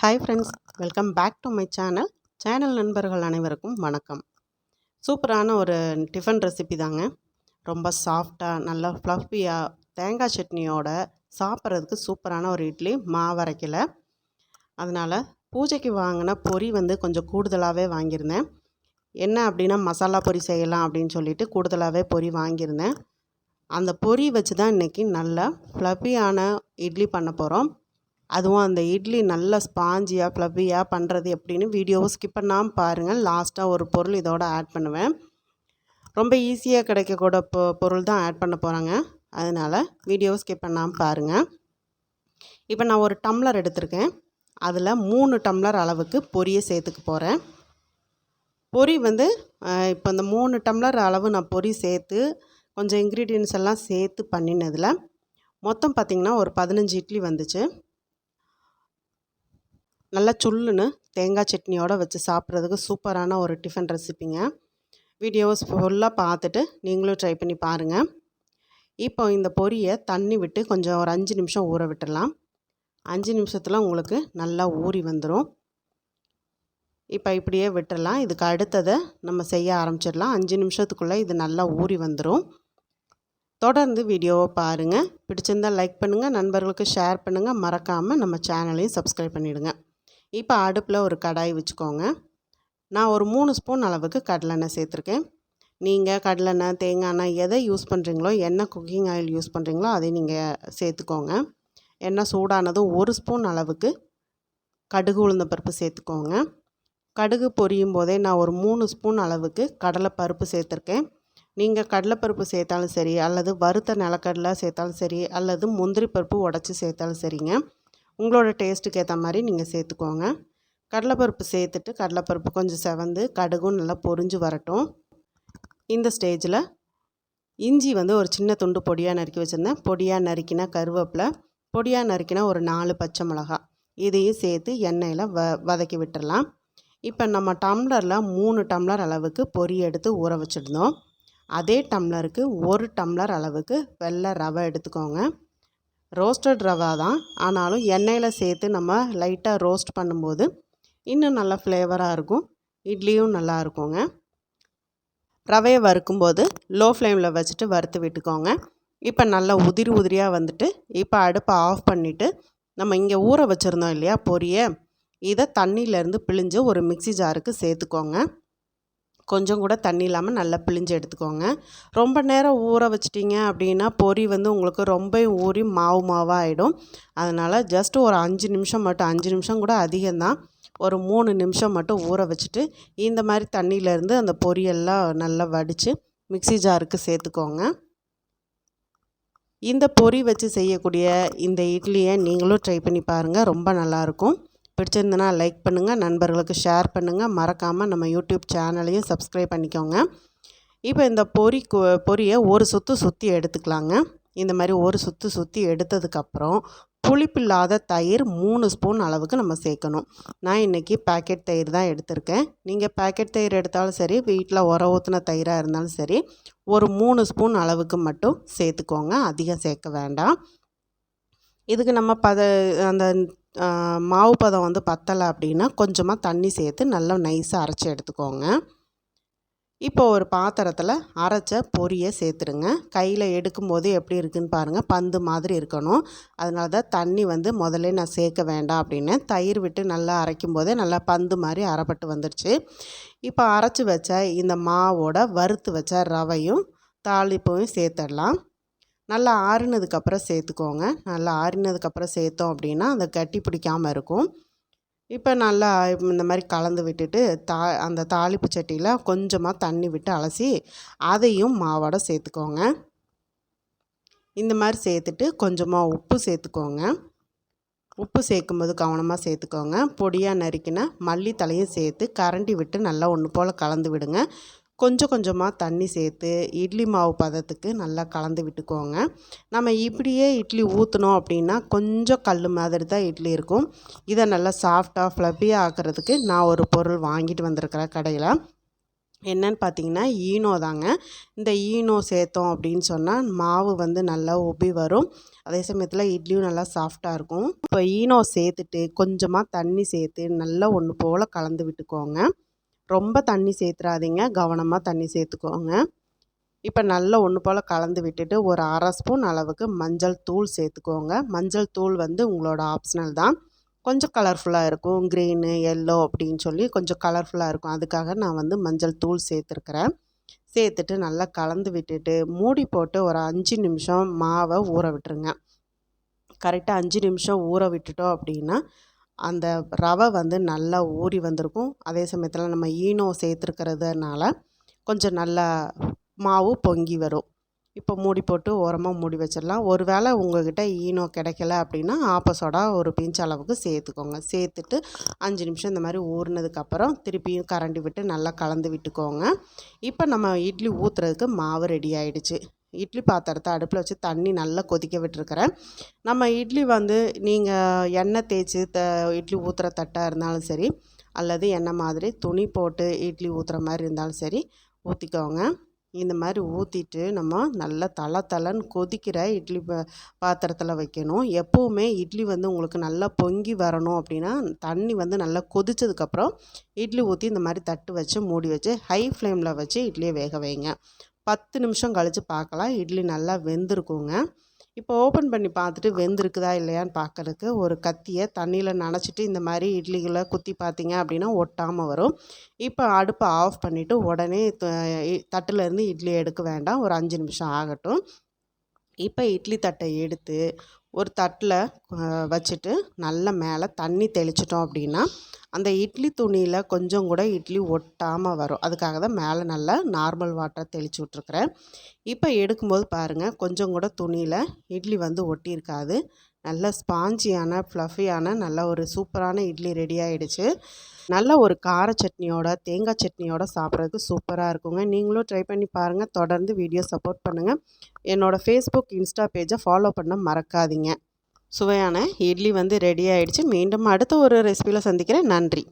Hi friends welcome back to my channel channel நண்பர்கள் அனைவருக்கும் வணக்கம். சூப்பரான ஒரு டிஃபன் ரெசிபி தாங்க. ரொம்ப சாஃப்டாக நல்லா ஃப்ளஃபியாக தேங்காய் சட்னியோட சாப்பிட்றதுக்கு சூப்பரான ஒரு இட்லி மாவரைக்கலை அதனால் பூஜைக்கு வாங்கின பொரி வந்து கொஞ்சம் கூடுதலாகவே வாங்கியிருந்தேன். என்ன அப்படின்னா மசாலா பொரி செய்யலாம் அப்படின்னு சொல்லிட்டு கூடுதலாகவே பொரி வாங்கியிருந்தேன். அந்த பொரி வச்சு தான் இன்றைக்கி நல்லா ஃப்ளஃபியான இட்லி பண்ண போகிறோம் அதுவும் அந்த இட்லி நல்ல ஸ்பாஞ்சியாக ஃப்ளஃபியாக பண்ணுறது எப்படின்னு வீடியோவை ஸ்கிப் பண்ணாமல் பாருங்கள் லாஸ்ட்டாக ஒரு பொருள் இதோட ஆட் பண்ணுவேன். ரொம்ப ஈஸியாக கிடைக்கக்கூட பொ பொருள் தான் ஆட் பண்ண போகிறாங்க அதனால் வீடியோவை ஸ்கிப் பண்ணாமல் பாருங்கள் இப்போ நான் ஒரு டம்ளர் எடுத்திருக்கேன். அதில் மூணு டம்ளர் அளவுக்கு பொரியை சேர்த்துக்க போகிறேன் பொரி வந்து இப்போ இந்த மூணு டம்ளர் அளவு நான் பொரி சேர்த்து கொஞ்சம் இன்க்ரீடியன்ஸ் எல்லாம் சேர்த்து பண்ணினதில் மொத்தம் பார்த்திங்கன்னா ஒரு பதினஞ்சு இட்லி வந்துச்சு. நல்லா சுல்லுன்னு தேங்காய் சட்னியோடு வச்சு சாப்பிட்றதுக்கு சூப்பரான ஒரு டிஃபன் ரெசிப்பிங்க வீடியோஸ் ஃபுல்லாக பார்த்துட்டு நீங்களும் ட்ரை பண்ணி பாருங்கள் இப்போ இந்த பொரியை தண்ணி விட்டு கொஞ்சம் ஒரு அஞ்சு நிமிஷம் ஊற விட்டுடலாம். அஞ்சு நிமிஷத்தில் உங்களுக்கு நல்லா ஊறி வந்துடும் இப்போ இப்படியே விட்டுடலாம். இதுக்கு அடுத்ததை நம்ம செய்ய ஆரம்பிச்சிடலாம். அஞ்சு நிமிஷத்துக்குள்ளே இது நல்லா ஊறி வந்துடும் தொடர்ந்து வீடியோவை பாருங்கள் பிடிச்சிருந்தால் லைக் பண்ணுங்கள் நண்பர்களுக்கு ஷேர் பண்ணுங்கள் மறக்காமல் நம்ம சேனலையும் சப்ஸ்கிரைப் பண்ணிவிடுங்க இப்போ அடுப்பில் ஒரு கடாய் வச்சுக்கோங்க. நான் ஒரு மூணு ஸ்பூன் அளவுக்கு கடலெண்ணெய் சேர்த்துருக்கேன். நீங்கள் கடலெண்ணெய் தேங்காய் எண்ணெய் எதை யூஸ் பண்ணுறீங்களோ என்ன குக்கிங் ஆயில் யூஸ் பண்ணுறீங்களோ அதை நீங்கள் சேர்த்துக்கோங்க. எண்ணெய் சூடானதும் ஒரு ஸ்பூன் அளவுக்கு கடுகு உளுந்த பருப்பு சேர்த்துக்கோங்க. கடுகு பொரியும் போதே நான் ஒரு மூணு ஸ்பூன் அளவுக்கு கடலைப்பருப்பு சேர்த்துருக்கேன். நீங்கள் கடலைப்பருப்பு சேர்த்தாலும் சரி அல்லது வறுத்த நிலக்கடலை சேர்த்தாலும் சரி அல்லது முந்திரி பருப்பு உடச்சி சேர்த்தாலும் சரிங்க. உங்களோட டேஸ்ட்டுக்கு ஏற்ற மாதிரி நீங்கள் சேர்த்துக்கோங்க. கடலைப்பருப்பு சேர்த்துட்டு கடலைப்பருப்பு கொஞ்சம் செவந்து கடுகும் நல்லா பொரிஞ்சு வரட்டும். இந்த ஸ்டேஜில் இஞ்சி வந்து ஒரு சின்ன துண்டு பொடியாக நறுக்கி வச்சுருந்தேன். பொடியாக நறுக்கினா கருவேப்பிலை பொடியாக நறுக்கினா ஒரு நாலு பச்சை மிளகா. இதையும் சேர்த்து எண்ணெயில் வ வதக்கி விட்டுடலாம் இப்போ நம்ம டம்ளரில் மூணு டம்ளர் அளவுக்கு பொரி எடுத்து ஊற வச்சுருந்தோம். அதே டம்ளருக்கு ஒரு டம்ளர் அளவுக்கு வெள்ளை ரவை எடுத்துக்கோங்க. ரோஸ்டட் ரவா தான். ஆனாலும் எண்ணெயில் சேர்த்து நம்ம லைட்டாக ரோஸ்ட் பண்ணும்போது இன்னும் நல்லா ஃப்ளேவராக இருக்கும். இட்லியும் நல்லா இருக்குங்க. ரவையை வறுக்கும்போது லோ ஃப்ளேமில் வச்சுட்டு வறுத்து விட்டுக்கோங்க. இப்போ நல்லா உதிரி உதிரியாக வந்துட்டு இப்போ அடுப்பை ஆஃப் பண்ணிவிட்டு நம்ம இங்கே ஊற வச்சுருந்தோம் இல்லையா பொரிய இதை தண்ணியிலேருந்து பிழிஞ்சு ஒரு மிக்சி ஜாருக்கு சேர்த்துக்கோங்க. கொஞ்சம் கூட தண்ணி இல்லாமல் நல்லா பிழிஞ்சு எடுத்துக்கோங்க. ரொம்ப நேரம் ஊற வச்சிட்டிங்க அப்படின்னா பொரி வந்து உங்களுக்கு ரொம்ப ஊறி மாவு மாவாக ஆகிடும் அதனால் ஜஸ்ட்டு ஒரு அஞ்சு நிமிஷம் மட்டும் அஞ்சு நிமிஷம் கூட அதிகம்தான். ஒரு மூணு நிமிஷம் மட்டும் ஊற வச்சுட்டு இந்த மாதிரி தண்ணியிலேருந்து அந்த பொரியெல்லாம் நல்லா வடித்து மிக்சி ஜாருக்கு சேர்த்துக்கோங்க. இந்த பொரி வச்சு செய்யக்கூடிய இந்த இட்லியை நீங்களும் ட்ரை பண்ணி பாருங்கள் ரொம்ப நல்லாயிருக்கும் பிடிச்சிருந்தனா லைக் பண்ணுங்கள் நண்பர்களுக்கு ஷேர் பண்ணுங்கள் மறக்காமல் நம்ம யூடியூப் சேனலையும் சப்ஸ்கிரைப் பண்ணிக்கோங்க. இப்போ இந்த பொரி பொரியை ஒரு சுற்று சுற்றி எடுத்துக்கலாங்க. இந்த மாதிரி ஒரு சுற்று சுற்றி எடுத்ததுக்கப்புறம் புளிப்பில்லாத தயிர் மூணு ஸ்பூன் அளவுக்கு நம்ம சேர்க்கணும். நான் இன்றைக்கி பேக்கெட் தயிர் தான் எடுத்திருக்கேன். நீங்கள் பேக்கெட் தயிர் எடுத்தாலும் சரி வீட்டில் உர ஊற்றின தயிராக இருந்தாலும் சரி ஒரு மூணு ஸ்பூன் அளவுக்கு மட்டும் சேர்த்துக்கோங்க. அதிகம் சேர்க்க வேண்டாம். இதுக்கு நம்ம பத அந்த மாவு பதம் வந்து பத்தலை அப்படின்னா கொஞ்சமாக தண்ணி சேர்த்து நல்லா நைஸாக அரைச்சி எடுத்துக்கோங்க. இப்போ ஒரு பாத்திரத்தில் அரைச்ச பொரியை சேர்த்துருங்க கையில் எடுக்கும்போது எப்படி இருக்குதுன்னு பாருங்கள் பந்து மாதிரி இருக்கணும். அதனால தான் தண்ணி வந்து முதல்ல நான் சேர்க்க வேண்டாம் அப்படின்னு. தயிர் விட்டு நல்லா அரைக்கும் போதே நல்லா பந்து மாதிரி அரைப்பட்டு வந்துடுச்சு இப்போ அரைச்சி வச்ச இந்த மாவோட வறுத்து வச்ச ரவையும் தாளிப்பையும் சேர்த்துடலாம். நல்லா ஆறினதுக்கப்புறம் சேர்த்துக்கோங்க. நல்லா ஆறினதுக்கப்புறம் சேர்த்தோம் அப்படின்னா அந்த கட்டி பிடிக்காமல் இருக்கும். இப்போ நல்லா இந்த மாதிரி கலந்து விட்டுட்டு தா அந்த தாளிப்பு சட்டியில் கொஞ்சமாக தண்ணி விட்டு அலசி அதையும் மாவோட சேர்த்துக்கோங்க. இந்த மாதிரி சேர்த்துட்டு கொஞ்சமாக உப்பு சேர்த்துக்கோங்க. உப்பு சேர்க்கும்போது கவனமாக சேர்த்துக்கோங்க. பொடியாக நறுக்கின மல்லித்தலையும் சேர்த்து கரண்டி விட்டு நல்லா ஒன்று போல் கலந்து விடுங்க. கொஞ்சம் கொஞ்சமாக தண்ணி சேர்த்து இட்லி மாவு பதத்துக்கு நல்லா கலந்து விட்டுக்கோங்க. நம்ம இப்படியே இட்லி ஊற்றினோம் அப்படின்னா கொஞ்சம் கல் மாதிரி தான் இட்லி இருக்கும். இதை நல்லா சாஃப்டாக ஃப்ளப்பியாக ஆக்கிறதுக்கு நான் ஒரு பொருள் வாங்கிட்டு வந்திருக்கிறேன் கடையில். என்னன்னு பார்த்தீங்கன்னா ஈனோ தாங்க. இந்த ஈனோ சேர்த்தோம் அப்படின்னு சொன்னால் மாவு வந்து நல்லா உபி வரும். அதே சமயத்தில் இட்லியும் நல்லா சாஃப்டாக இருக்கும். இப்போ ஈனோ சேர்த்துட்டு கொஞ்சமாக தண்ணி சேர்த்து நல்லா ஒன்று போல் கலந்து விட்டுக்கோங்க. ரொம்ப தண்ணி சேர்த்துறாதீங்க கவனமாக தண்ணி சேர்த்துக்கோங்க இப்போ நல்லா ஒன்று போல் கலந்து விட்டுட்டு ஒரு அரை ஸ்பூன் அளவுக்கு மஞ்சள் தூள் சேர்த்துக்கோங்க மஞ்சள் தூள் வந்து உங்களோட ஆப்ஷனல் தான். கொஞ்சம் கலர்ஃபுல்லாக இருக்கும். க்ரீனு எல்லோ அப்படின்னு சொல்லி கொஞ்சம் கலர்ஃபுல்லாக இருக்கும். அதுக்காக நான் வந்து மஞ்சள் தூள் சேர்த்துருக்குறேன் சேர்த்துட்டு நல்லா கலந்து விட்டுட்டு மூடி போட்டு ஒரு அஞ்சு நிமிஷம் மாவை ஊற விட்டுருங்க. கரெக்டாக அஞ்சு நிமிஷம் ஊற விட்டுட்டோம் அப்படின்னா அந்த ரவை வந்து நல்லா ஊறி வந்திருக்கும். அதே சமயத்தில் நம்ம ஈனோ சேர்த்துருக்கிறதுனால கொஞ்சம் நல்லா மாவு பொங்கி வரும். இப்போ மூடி போட்டு ஓரமாக மூடி வச்சிடலாம். ஒரு வேளை உங்கள்கிட்ட ஈனோ கிடைக்கல அப்படின்னா ஆப்பசோடா ஒரு பிஞ்ச் அளவுக்கு சேர்த்துக்கோங்க. சேர்த்துட்டு அஞ்சு நிமிஷம் இந்த மாதிரி ஊறினதுக்கப்புறம் திருப்பியும் கரண்டி விட்டு நல்லா கலந்து விட்டுக்கோங்க. இப்போ நம்ம இட்லி ஊற்றுறதுக்கு மாவு ரெடி ஆகிடுச்சு இட்லி பாத்திரத்தை அடுப்பில் வச்சு தண்ணி நல்லா கொதிக்க விட்டுருக்கிறேன். நம்ம இட்லி வந்து நீங்கள் எண்ணெய் தேய்ச்சி த இட்லி ஊற்றுற தட்டாக இருந்தாலும் சரி அல்லது எண்ணெய் மாதிரி துணி போட்டு இட்லி ஊற்றுற மாதிரி இருந்தாலும் சரி ஊற்றிக்கோங்க இந்த மாதிரி ஊற்றிட்டு நம்ம நல்லா தலை தலைன்னு கொதிக்கிற இட்லி ப பாத்திரத்தில் வைக்கணும். எப்போவுமே இட்லி வந்து உங்களுக்கு நல்லா பொங்கி வரணும் அப்படின்னா தண்ணி வந்து நல்லா கொதித்ததுக்கப்புறம் இட்லி ஊற்றி இந்த மாதிரி தட்டு வச்சு மூடி வச்சு ஹை ஃப்ளேமில் வச்சு இட்லியை வேக வைங்க. பத்து நிமிஷம் கழித்து பார்க்கலாம் இட்லி நல்லா வெந்திருக்குங்க. இப்போ ஓப்பன் பண்ணி பார்த்துட்டு வெந்திருக்குதா இல்லையான்னு பார்க்குறதுக்கு ஒரு கத்தியை தண்ணியில் நனைச்சிட்டு இந்த மாதிரி இட்லிகளை குத்தி பார்த்தீங்க அப்படின்னா ஒட்டாமல் வரும். இப்போ அடுப்பை ஆஃப் பண்ணிவிட்டு உடனே தட்டுலேருந்து இட்லி எடுக்க வேண்டாம். ஒரு அஞ்சு நிமிஷம் ஆகட்டும். இப்போ இட்லி தட்டை எடுத்து ஒரு தட்டில் வச்சுட்டு நல்ல மேலே தண்ணி தெளிச்சிட்டோம் அப்படின்னா அந்த இட்லி துணியில் கொஞ்சம் கூட இட்லி ஒட்டாமல் வரும். அதுக்காக தான் மேலே நல்லா நார்மல் வாட்டரை தெளித்து விட்ருக்குறேன் இப்போ எடுக்கும்போது பாருங்கள் கொஞ்சம் கூட துணியில் இட்லி வந்து ஒட்டியிருக்காது. நல்ல ஸ்பாஞ்சியான ஃப்ளஃபியான நல்ல ஒரு சூப்பரான இட்லி ரெடி ஆகிடுச்சு நல்ல ஒரு கார சட்னியோட தேங்காய் சட்னியோட சாப்பிட்றதுக்கு சூப்பராக இருக்குங்க. நீங்களும் ட்ரை பண்ணி பாருங்கள் தொடர்ந்து வீடியோ சப்போர்ட் பண்ணுங்கள் என்னோடய ஃபேஸ்புக் இன்ஸ்டா பேஜை ஃபாலோ பண்ண மறக்காதீங்க. சுவையான இட்லி வந்து ரெடி ஆகிடுச்சு மீண்டும் அடுத்த ஒரு ரெசிபியில் சந்திக்கிறேன். நன்றி.